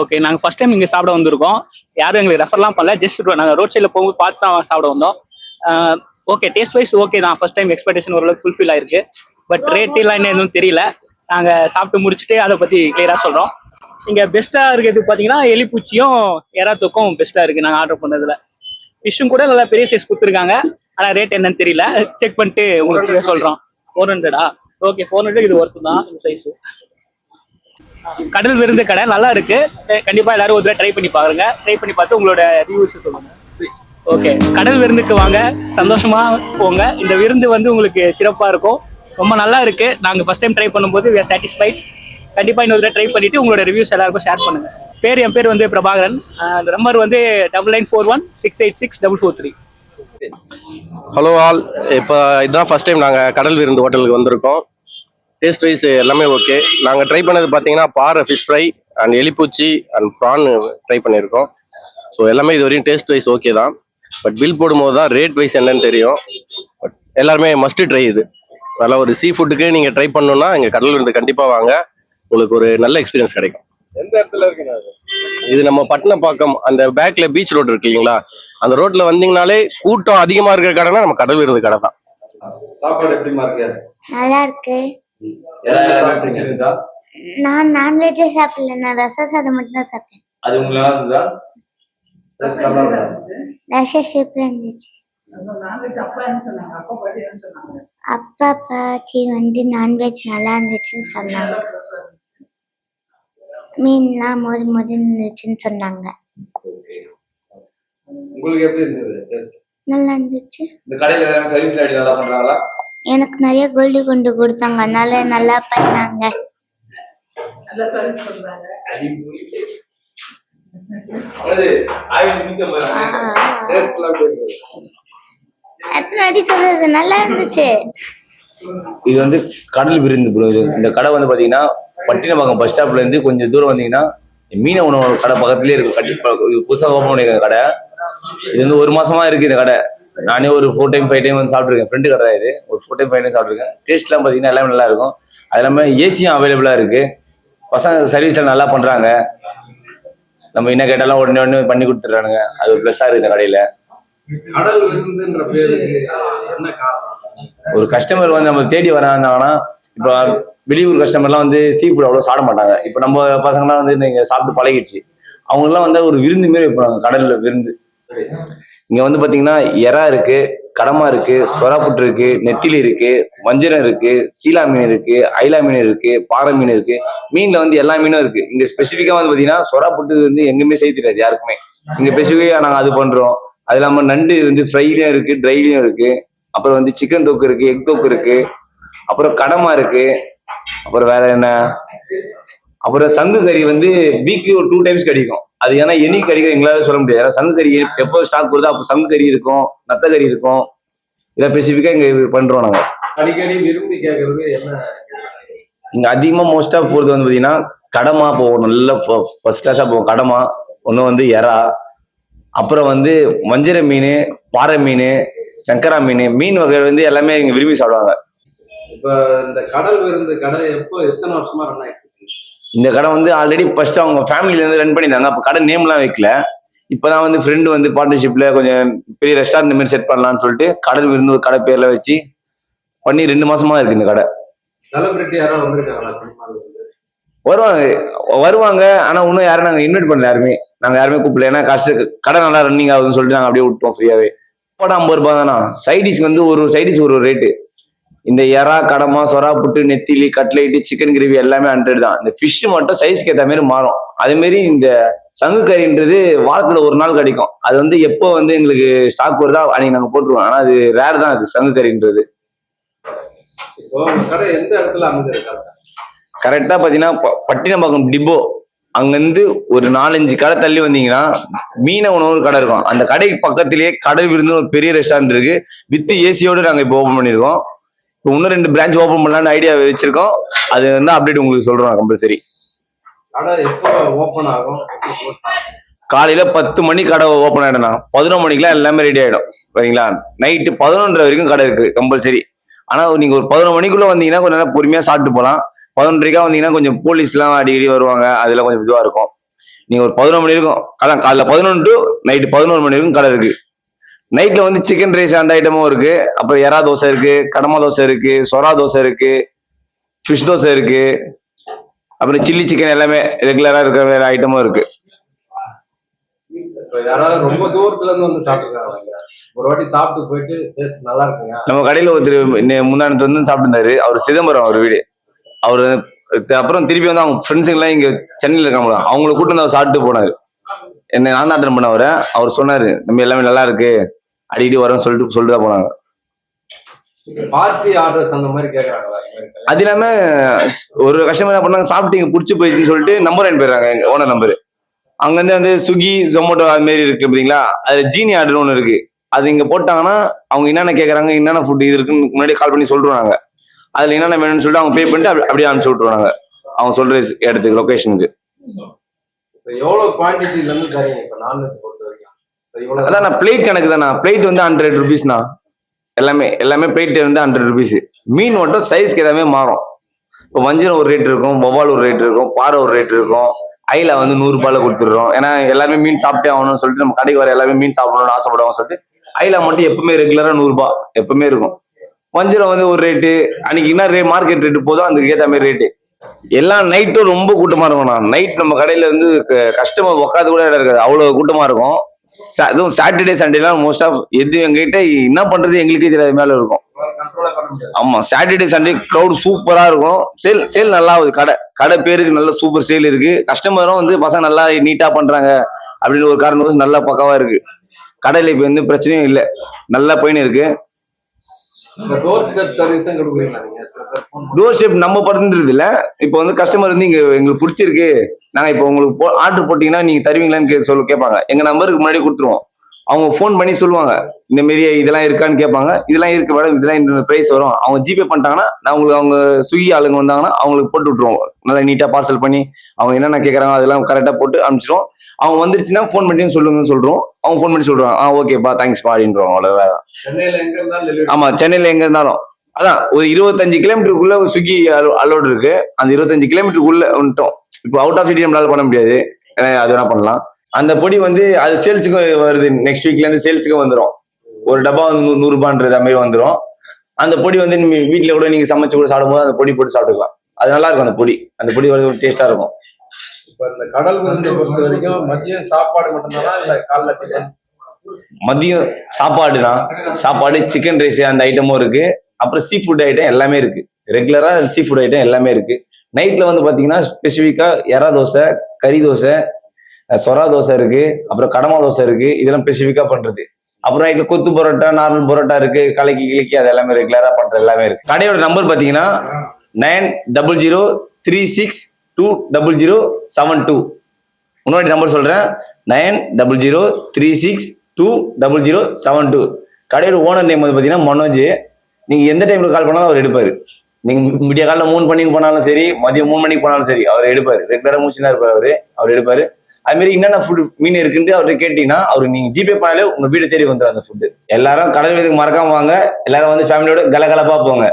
Okay நாங்கள் first time இங்கே சாப்பிட வந்திருக்கோம். யாரும் எங்களுக்கு ரெஃபர்லாம் பண்ணல ஜஸ்ட் நாங்கள் ரோட் சைடில் போகும்போது பார்த்து தான் சாப்பிட வந்தோம். ஓகே டேஸ்ட் வைஸ் ஓகே தான். ஃபர்ஸ்ட் டைம் எக்ஸ்பெக்டேஷன் ஓரளவுக்கு ஃபுல்ஃபில் ஆயிருக்கு. பட் ரேட் எல்லாம் என்ன எதுவும் தெரியல. நாங்கள் சாப்பிட்டு முடிச்சுட்டு அதை பற்றி கிளியராக சொல்கிறோம் இங்கே பெஸ்ட்டாக இருக்கிறது பார்த்தீங்கன்னா எலிப்பூச்சியும் எறா தொக்கும் பெஸ்ட்டாக இருக்குது நாங்கள் ஆர்டர் பண்ணதில். ஃபிஷ்ஷும் கூட நல்லா பெரிய சைஸ் கொடுத்துருக்காங்க. ஆனால் ரேட் என்னன்னு தெரியல. செக் பண்ணிட்டு உங்களுக்கு சொல்கிறோம் ஃபோர் ஹண்ட்ரடா ஓகே ஃபோர் ஹண்ட்ரட் இது ஒர்த்து தான் இந்த சைஸு கடல் விருந்து கடை நல்லா இருக்கு. கண்டிப்பா எல்லாரும் ஒரு தடவை ட்ரை பண்ணி பாருங்க. ட்ரை பண்ணி பார்த்து உங்களோட ரிவ்யூஸ் சொல்லுங்க. ஓகே கடல் விருந்துக்கு வாங்க. சந்தோஷமா போங்க. இந்த விருந்து வந்து உங்களுக்கு சிறப்பா இருக்கும். ரொம்ப நல்லா இருக்கு. நாங்க ஃபர்ஸ்ட் டைம் ட்ரை பண்ணும்போது வி ஆர் சாட்டிஸ்ஃபைட் கண்டிப்பா இன்னொரு தடவை ட்ரை பண்ணிட்டு உங்களோட ரிவ்யூஸ் எல்லாருக்கும் ஷேர் பண்ணுங்க. பேர் என் பேர் வந்து பிரபாகரன். அந்த நம்பர் வந்து double nine four one six eight six double four three hello all இப்போ இதுதான் ஃபர்ஸ்ட் டைம் நாங்கள் கடல் விருந்து ஹோட்டலுக்கு வந்திருக்கோம். டேஸ்ட் வைஸ் எல்லாமே ஓகே நாங்கள் ட்ரை பண்ணது பார்த்தீங்கன்னா பாறை ஃபிஷ் ஃப்ரை அண்ட் எலிப்பூச்சி அண்ட் ப்ரான் ட்ரை பண்ணியிருக்கோம் ஸோ எல்லாமே இது வரையும் டேஸ்ட் வைஸ் ஓகே தான். பட் பில் போடும்போது தான் ரேட் வைஸ் என்னன்னு தெரியும். பட் எல்லாருமே மஸ்ட் ட்ரை இது. அதனால் ஒரு சீ ஃபுட்டுக்கு நீங்கள் ட்ரை பண்ணணும்னா இங்கே கடல் விருந்து கண்டிப்பாக வாங்க. உங்களுக்கு ஒரு நல்ல எக்ஸ்பீரியன்ஸ் கிடைக்கும். எந்த இடத்துல இருக்குங்க அது? இது நம்ம பட்டினப்பாக்கம் அந்த பேக்ல பீச் ரோடு இருக்கு இல்லைங்களா? அந்த ரோட்ல வந்தீங்கனாலே கூட்டம் அதிகமா இருக்கிற கடைனா நம்ம கடல் விருந்து கடை தான். சாப்பாடு எப்படிமா இருக்கு நல்லா இருக்கு. பிடிச்சிருந்தா நான் நான்வெஜ்ஜே சாப்பிடல. நான் ரசம் சாதம் மட்டும் தான் சாப்பிட்டேன். அது? ரச ஷேப்ல இருந்துச்சு. நான்வெஜ் அப்பா பாட்டி என்ன சொன்னாங்க? அப்பா பாட்டி வந்து நான்வெஜ் நல்லா இருந்துச்சுன்னு சொன்னாங்க. மீன்லாம் மொறு மொறு இருந்துச்சுன்னு சொன்னாங்க. உங்களுக்கு எப்படி இருந்தது? Taste? நல்லா இருந்துச்சு. இந்த கடையில எல்லாமே சர்வீஸ் ஐடி நல்லா பண்றாங்களா? எனக்கு நிறைய கோல்டு கொண்டு கொடுத்தாங்க. அதனால நல்லா பண்ணாங்க. வாட்டி சொல்றது நல்லா இருந்துச்சு. இது வந்து கடல் விருந்து ப்ரோ இது இந்த கடை வந்து பாத்தீங்கன்னா பட்டினப்பாக்கம் பஸ் ஸ்டாப்ல இருந்து கொஞ்சம் தூரம் வந்தீங்கன்னா மீன உணவு கடை பக்கத்துலயே இருக்கும் கண்டிப்பா இது புதுசா ஓப்பன் பண்ணிருக்க கடை. இது வந்து ஒரு மாசமா இருக்கு இந்த கடை. நானே ஒரு ஃபோர் டைம் ஃபைவ் டைம் வந்து சாப்பிட்ருக்கேன் ஃப்ரெண்டு கடை இது. ஒரு ஃபோர் டைம் ஃபைவ் டைம் சாப்பிட்டுருக்கேன். டேஸ்ட்லாம் பாத்தீங்கன்னா எல்லாமே நல்லா இருக்கும். அது இல்லாமல் ஏசியும் அவைலபிளா இருக்கு. பசங்க சர்வீஸ் எல்லாம் நல்லா பண்றாங்க. நம்ம என்ன கேட்டாலும் உடனே உடனே பண்ணி கொடுத்துட்றானுங்க. அது ஒரு ப்ளஸ்ஸா இருக்கு இந்த கடையில. ஒரு கஸ்டமர் வந்து நம்ம தேடி வராங்கன்னா இப்போ வெளியூர் கஸ்டமர்லாம் வந்து சீ ஃபுட் அவ்வளோ சாப்பிட மாட்டாங்க. இப்போ நம்ம பசங்கலாம் வந்து நீங்கள் சாப்பிட்டு பழகிடுச்சு. அவங்கெல்லாம் வந்து ஒரு விருந்து மாரி வைப்பாங்க. கடல்ல விருந்து. இங்க வந்து பாத்தீங்கன்னா எறா இருக்கு கடமா இருக்கு சொராப்புட்டு இருக்கு நெத்திலி இருக்கு வஞ்சிரம் இருக்கு சீலா மீன் இருக்கு ஐலா மீன் இருக்கு பாறை மீன் இருக்கு. மீன்ல வந்து எல்லா மீனும் இருக்கு. இங்க ஸ்பெசிபிக்கா வந்து பாத்தீங்கன்னா சொராப்புட்டு வந்து எங்குமே செய்ய தெரியாது யாருக்குமே. இங்க ஸ்பெசிஃபிக்கா நாங்க அது பண்றோம். அது இல்லாம நண்டு வந்து ஃப்ரைலயும் இருக்கு ட்ரைலயும் இருக்கு. அப்புறம் வந்து சிக்கன் தொக்கு இருக்கு எக் தொக்கு இருக்கு. அப்புறம் கடமா இருக்கு. அப்புறம் வேற என்ன? அப்புறம் சங்கு கறி வந்து வீக்லி ஒரு டூ டைம்ஸ் கிடைக்கும். அது ஏன்னா எனி கிடைக்கும் எங்களால சொல்ல முடியாது. ஏன்னா சங்கு கறி எப்போ ஸ்டாக் வருதோ அப்போ சங்கு கறி இருக்கும் நத்த கறி இருக்கும். இதை ஸ்பெசிஃபிக்கா இங்க பண்றோம் நாங்க. அடிக்கடி விரும்பி கேட்கறது என்ன இங்க அதிகமா மோஸ்டா போறது வந்து பாத்தீங்கன்னா கடமா போவோம். நல்ல ஃபர்ஸ்ட் கிளாஸா போவோம். கடமா ஒண்ணு வந்து எறா அப்புறம் வந்து வஞ்சிர மீன் பாறை மீன் சங்கரா மீன் மீன் வகை வந்து எல்லாமே இங்க விரும்பி சாப்பிடுவாங்க. இப்ப இந்த கடல் விருந்து கடை எப்போ எத்தனை வருஷமா ரன் இருக்கு? இந்த கடை வந்து ஆல்ரெடி ஃபர்ஸ்ட் அவங்க ஃபேமிலில இருந்து ரன் பண்ணியிருந்தாங்க. அப்போ கடை நேம்லாம் வைக்கல. இப்போதான் வந்து ஃப்ரெண்டு வந்து பார்ட்னர்ஷிப்ல கொஞ்சம் பெரிய ரெஸ்டாரண்ட் மாதிரி செட் பண்ணலாம்னு சொல்லிட்டு கடல் விருந்து ஒரு கடை பேர்ல வச்சு பண்ணி ரெண்டு மாசமா இருக்கு இந்த கடை. வருவாங்க. வருவாங்க. ஆனா இன்னும் யாரும் நாங்க இன்வைட் பண்ணல யாருமே. நாங்க யாருமே கூப்பிடல. ஏன்னா காசு கடை நல்லா ரன்னிங் ஆகுதுன்னு சொல்லிட்டு நாங்க அப்படியே விட்டோம் ஃப்ரீயாவே போட ஐம்பது ரூபாய் தானா? சைடிஸ் வந்து ஒரு சைடிஸ் ஒரு ரேட்டு இந்த எறா கடமா சொரா புட்டு நெத்திலி கட்லைட்டு சிக்கன் கிரேவி எல்லாமே ஹண்ட்ரட் தான். இந்த ஃபிஷ் மட்டும் சைஸ்க்கு ஏற்ற மாதிரி மாறும். அதே மாதிரி இந்த சங்கு கறின்றது வாரத்துல ஒரு நாள் கிடைக்கும். அது வந்து எப்போ வந்து எங்களுக்கு ஸ்டாக் வருதோ அன்னைக்கு நாங்க போட்டுருவோம். ஆனா அது ரேர் தான் அது சங்கு கறின்றது. இப்போ உங்க கடை எந்த இடத்துல அமைஞ்சிருக்காங்க கரெக்டா பாத்தீங்கன்னா ப- பட்டினப்பாக்கம் டிப்போ. அங்கிருந்து ஒரு நாலஞ்சு கடை தள்ளி வந்தீங்கன்னா மீன உணவு கடை இருக்கும். அந்த கடைக்கு பக்கத்திலேயே கடல் விருந்து ஒரு பெரிய ரெஸ்டாரண்ட் இருக்கு. வித் ஏசியோட நாங்க இப்போ ஓபன் பண்ணிருக்கோம் இப்போ இன்னும் ரெண்டு பிரான்ச் ஓபன் பண்ணலாம்னு ஐடியா வச்சிருக்கோம். அது வந்து அப்டேட் உங்களுக்கு சொல்றோம் கம்பல்சரி? காலையில பத்து மணி கடை ஓப்பன் ஆயிடும்ண்ணா. பதினொரு மணிக்கெல்லாம் எல்லாமே ரெடி ஆயிடும். சரிங்களா? நைட்டு பதினொன்றரை வரைக்கும் கடை இருக்கு கம்பல்சரி ஆனா நீங்க ஒரு பதினொரு மணிக்குள்ள வந்தீங்கன்னா கொஞ்சம் நேரம் பொறுமையா சாப்பிட்டு போகலாம். பதினொன்றரைக்கா வந்தீங்கன்னா கொஞ்சம் போலீஸ்லாம் அடிக்கடி வருவாங்க. அதெல்லாம் கொஞ்சம் இதுவா இருக்கும். நீங்க ஒரு பதினொரு மணி இருக்கும் அதான் காலைல பதினொன்று டு நைட்டு பதினோரு மணி வரைக்கும் கடை இருக்கு. நைட்ல வந்து சிக்கன் ரைஸ் அந்த ஐட்டமும் இருக்கு. அப்புறம் எறா தோசை இருக்கு கடமா தோசை இருக்கு சொரா தோசை இருக்கு ஃபிஷ் தோசை இருக்கு. அப்புறம் சில்லி சிக்கன் எல்லாமே ரெகுலரா இருக்கிற ஐட்டமும் இருக்கு. ரொம்ப தூரத்துல இருந்து வந்து சாப்பிட்டுருக்காங்க. ஒரு வாட்டி சாப்பிட்டு போயிட்டு டேஸ்ட் நல்லா இருக்குங்க. நம்ம கடையில ஒருத்தர் முந்தானத்து வந்து சாப்பிட்டுருந்தாரு. அவர் சிதம்பரம் அவர் வீடு. அவர் அப்புறம் திருப்பி வந்து அவங்க ஃப்ரெண்ட்ஸுங்க எல்லாம் இங்க சென்னையில இருக்காங்க. அவங்கள கூட்டு வந்து அவர் சாப்பிட்டு போனாரு. என்ன நான் தான் அட்டன் பண்ணவரை அவர் சொன்னாரு நம்ம எல்லாமே நல்லா இருக்கு அடிக்கடி வரோம்னு சொல்லிட்டு சொல்லிட்டு தான் போனாங்க. பார்ட்டி ஆர்டர்ஸ் அந்த மாதிரி கல்யாணம்? அது இல்லாம ஒரு கஸ்டமர் என்ன பண்ணாங்க சாப்பிட்டீங்க பிடிச்சி போயிடுச்சுன்னு சொல்லிட்டு நம்பர் வாங்கி போயிடுறாங்க எங்க ஓனர் நம்பர் அங்கிருந்து வந்து ஸ்விக்கி ஜொமேட்டோ அது மாதிரி இருக்கு பாத்தீங்களா? அதுல ஜீனி ஆர்டர் ஒன்று இருக்கு. அது இங்க போட்டாங்கன்னா அவங்க என்னென்ன கேக்குறாங்க என்னென்ன ஃபுட் இது இருக்குன்னு முன்னாடி கால் பண்ணி சொல்றாங்க அதுல என்னென்ன வேணும்னு சொல்லிட்டு அவங்க பே பண்ணிட்டு அப்படி- அப்படியே அனுப்பிச்சு விட்டுருவாங்க. அவங்க சொல்ற இடத்துக்கு லொகேஷனுக்கு இப்ப தரீங்க? நான்வெஜ் பொறுத்த வரைக்கும். அதான் நான் பிளேட் கணக்கு தானா? பிளேட் வந்து ஹண்ட்ரட் ருபீஸ்ண்ணா எல்லாமே எல்லாமே பிளேட் வந்து ஹண்ட்ரட் ருபீஸ் மீன் மட்டும் சைஸ்க்கு எல்லாமே மாறும். இப்போ வஞ்சரம் ஒரு ரேட் இருக்கும் வவ்வால் ஒரு ரேட் இருக்கும் பாறை ஒரு ரேட் இருக்கும். ஐல வந்து நூறு கொடுத்துடுறோம். ஏன்னா எல்லாமே மீன் சாப்பிட்டே ஆகணும்னு சொல்லிட்டு நம்ம கடைக்கு வர எல்லாமே மீன் சாப்பிடணும்னு ஆசைப்படுவாங்க சொல்லிட்டு ஐல மட்டும் எப்பவுமே ரெகுலரா நூறுபா எப்பவுமே இருக்கும். வஞ்சரம் வந்து ஒரு ரேட்டு அன்னைக்கு என்ன ரே மார்க்கெட் ரேட்டு போதும் அதுக்கு ஏற்ற மாதிரி ரேட்டு எல்லாம் நைட்டும் ரொம்ப கூட்டமா இருக்கும்ண்ணா நைட் நம்ம கடையில வந்து கஸ்டமர் உட்காந்து கூட இடம் இருக்காது. அவ்வளவு கூட்டமா இருக்கும். அதுவும் சாட்டர்டே சண்டேலாம் மோஸ்ட் ஆஃப் எது எங்ககிட்ட என்ன பண்றது எங்களுக்கே தெரியாத மேல இருக்கும். ஆமா சாட்டர்டே சண்டே க்ரௌட் சூப்பரா இருக்கும். சேல் சேல் நல்லா ஆகுது. கடை கடை பேருக்கு நல்ல சூப்பர் சேல் இருக்கு. கஸ்டமரும் வந்து பசங்க நல்லா நீட்டா பண்றாங்க. அப்படின்னு ஒரு காரணம் நல்லா பக்கவா இருக்கு. கடையில இப்ப எந்த பிரச்சனையும் இல்லை. நல்லா போயின்னு இருக்கு. டோர் ஸ்டெப் நம்ம பண்றது இல்ல இப்போ வந்து கஸ்டமர் வந்து இங்க எங்களுக்கு பிடிச்சிருக்கு. நாங்க இப்போ உங்களுக்கு ஆர்டர் போட்டீங்கன்னா நீங்க தருவீங்களான்னு கே கேட்பாங்க எங்க நம்பருக்கு முன்னாடி கொடுத்துருவோம். அவங்க ஃபோன் பண்ணி சொல்லுவாங்க இந்த மாரி இதெல்லாம் இருக்கான்னு கேட்பாங்க. இதெல்லாம் இருக்கு மேடம் இதெல்லாம் இந்த பிரைஸ் வரும். அவங்க ஜிபே பண்ணிட்டாங்கன்னா நான் உங்களுக்கு அவங்க ஸ்விக்கி ஆளுங்க வந்தாங்கன்னா அவங்களுக்கு போட்டு விட்டுருவோம். நல்லா நீட்டா பார்சல் பண்ணி அவங்க என்னென்ன கேட்கறாங்க அதெல்லாம் கரெக்டா போட்டு அனுப்பிச்சிடும் அவங்க வந்துருச்சுன்னா ஃபோன் பண்ணி சொல்லுங்கன்னு சொல்றோம். அவங்க ஃபோன் பண்ணி சொல்றாங்க ஆ ஓகேப்பா தேங்க்ஸ்ப்பா அப்படின்றோம் அவ்வளவுதான். சென்னையில எங்க இருந்தாலும் டெலிவரி ஆமா சென்னையில எங்க இருந்தாலும். அதான் ஒரு இருபத்தஞ்சு கிலோமீட்டருக்குள்ள ஒரு ஸ்விக்கி அலோடு இருக்கு. அந்த இருபத்தஞ்சு கிலோமீட்டருக்குள்ள வந்துட்டோம். இப்போ அவுட் ஆஃப் சிட்டி நம்மளால பண்ண முடியாது. அது வேணா பண்ணலாம். அந்த பொடி வந்து அது சேல்ஸுக்கும் வருது. நெக்ஸ்ட் வீக்ல இருந்து சேல்ஸுக்கும் வந்துடும் ஒரு டப்பா வந்து நூறு ரூபான்றது மாதிரி வந்துடும் அந்த பொடி வந்து நீங்க வீட்ல கூட நீங்க சமைச்சு கூட சாப்பிடும்போது அந்த பொடி போட்டு சாப்பிட்டுக்கலாம். அது நல்லா இருக்கும் அந்த பொடி. அந்த பொடி ஒரு டேஸ்டா இருக்கும். இப்ப இந்த கடல் விருந்து பொறுத்த வரைக்கும் மதியம் சாப்பாடு மட்டும்தானா இல்ல காலைல டிஃபன்? மதியம் சாப்பாடுனா சாப்பாடு சிக்கன் ரைஸ் அந்த ஐட்டமும் இருக்கு. அப்புறம் சீ ஃபுட் ஐட்டம் எல்லாமே இருக்கு. ரெகுலரா சீ ஃபுட் ஐட்டம் எல்லாமே இருக்கு. நைட்ல வந்து பாத்தீங்கன்னா ஸ்பெசிஃபிக்கா எறா தோசை கறி தோசை சொரா தோசை இருக்கு அப்புறம் கடமா தோசை இருக்கு இதெல்லாம் ஸ்பெசிஃபிக்கா பண்றது. அப்புறம் இங்க கொத்து பரோட்டா நார்மல் பரோட்டா இருக்கு கலக்கி கிழக்கி அது எல்லாமே ரெகுலரா பண்றது எல்லாமே இருக்கு. கடையோட நம்பர் பாத்தீங்கன்னா nine double zero three six two double zero seven two முன்னாடி நம்பர் சொல்றேன். Nine double zero three six two double zero seven two கடையோட ஓனர் நேம் வந்து பார்த்தீங்கன்னா மனோஜ். நீங்க எந்த டைம்ல கால் பண்ணாலும் அவர் எடுப்பாரு. நீங்க விடிய காலையில் மூணு மணிக்கு போனாலும் சரி மதியம் மூணு மணிக்கு போனாலும் சரி அவர் எடுப்பாரு. ரெகுலரா மூச்சு தான் இருப்பாரு அவர். அவர் எடுப்பாரு. அது மாதிரி என்னென்ன ஃபுட் மீன் இருக்குன்னு அவர்கிட்ட கேட்டீங்கன்னா அவர் நீங்க ஜிபே பண்ணாலே உங்க வீடு தேடி வந்துடும் அந்த ஃபுட் எல்லாரும் கடல் வீட்டுக்கு மறக்காம வாங்க. எல்லாரும் வந்து ஃபேமிலியோட கலகலப்பா போங்க.